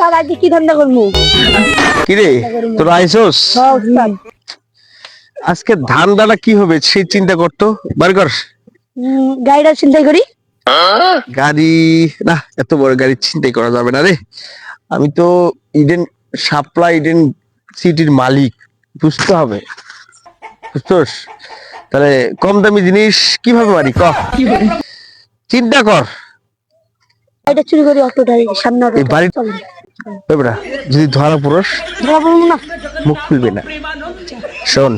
উস্তাদ আজকে কি ধান্দা করব? কিরে তোর আইসোস? আজকে ধান দানা কি হবে সেই চিন্তা করতো বার কর। গাড়িটা চিন্তাই করি। গাড়ি না এত বড় গাড়ি চিন্তাই করা যাবে না রে। আমি তো ইডেন সাপ্লাই ইডেন সিটির মালিক বুঝতে হবে। বুঝছোস তাহলে কম দামি জিনিস কীভাবে মারি ক? চিন্তা কর। গাড়িটা চুরি করি অটোটা সামনে বাড়ি- চল যদি ধরা পুরুষ মুখ খুলবে না। শোন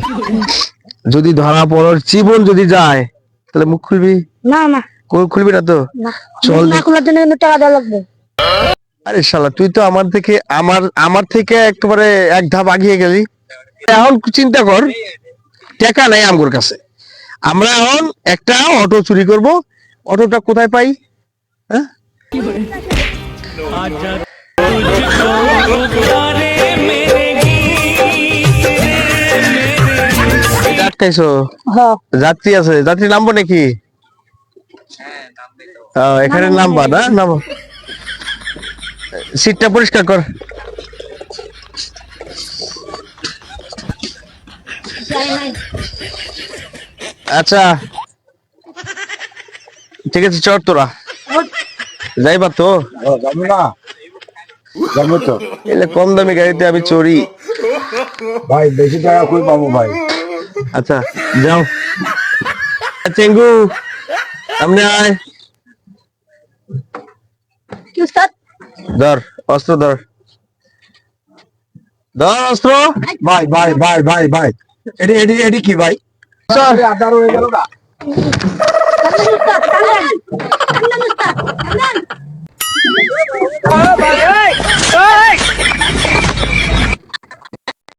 যদি ধরা পড়ার জীবন যদি যায় তাহলে মুখ খুলবি? না না। মুখ খুলবি না তো? চল না খোলার জন্য কিন্তু টাকা দেওয়া লাগবে। আরে শালা তুই তো আমার থেকে আমার আমার থেকে একেবারে এক ধাপ আগিয়ে গেলি। এখন চিন্তা কর টাকা নাই আমগোর কাছে। আমরা এখন একটা অটো চুরি করব। অটোটা কোথায় পাই? হ্যাঁ? আটকাইছো হ্যাঁ। যাত্রী আছে যাত্রী নামবো নাকি? এখানে নামবা না? নামো। সিটটা পরিষ্কার কর। আচ্ছা। ঠিক আছে চল তোরা। যাইবা তো? যাব না। যাব তো? এলে কম দামি গাড়িতে আমি চড়ি। ভাই বেশি টাকা কই পাবো ভাই? আচ্ছা যাও। চেঙ্গু সামনে আয়। কি উস্তাদ ধর অস্ত্র ধর। ধর অস্ত্র। ভাই ভাই ভাই ভাই ভাই। এডি এডি এডি কি ভাই? আদার হয়ে গেল না?